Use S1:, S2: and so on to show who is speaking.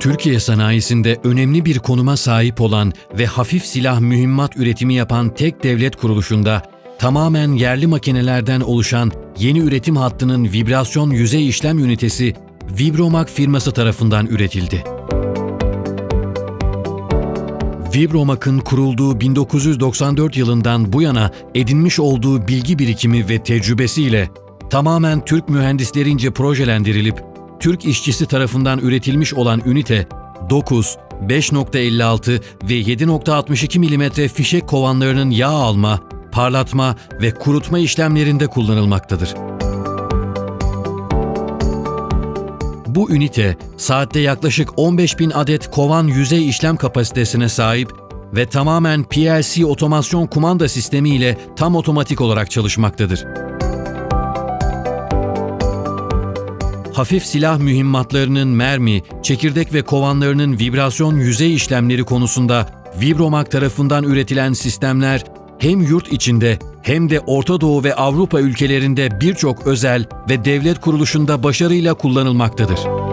S1: Türkiye sanayisinde önemli bir konuma sahip olan ve hafif silah mühimmat üretimi yapan tek devlet kuruluşunda tamamen yerli makinelerden oluşan yeni üretim hattının vibrasyon yüzey işlem ünitesi Vibromak firması tarafından üretildi. Vibromak'ın kurulduğu 1994 yılından bu yana edinmiş olduğu bilgi birikimi ve tecrübesiyle tamamen Türk mühendislerince projelendirilip Türk işçisi tarafından üretilmiş olan ünite 9, 5.56 ve 7.62 mm fişek kovanlarının yağ alma, parlatma ve kurutma işlemlerinde kullanılmaktadır. Bu ünite saatte yaklaşık 15.000 adet kovan yüzey işlem kapasitesine sahip ve tamamen PLC otomasyon kumanda sistemi ile tam otomatik olarak çalışmaktadır. Hafif silah mühimmatlarının mermi, çekirdek ve kovanlarının vibrasyon yüzey işlemleri konusunda Vibromak tarafından üretilen sistemler hem yurt içinde hem de Orta Doğu ve Avrupa ülkelerinde birçok özel ve devlet kuruluşunda başarıyla kullanılmaktadır.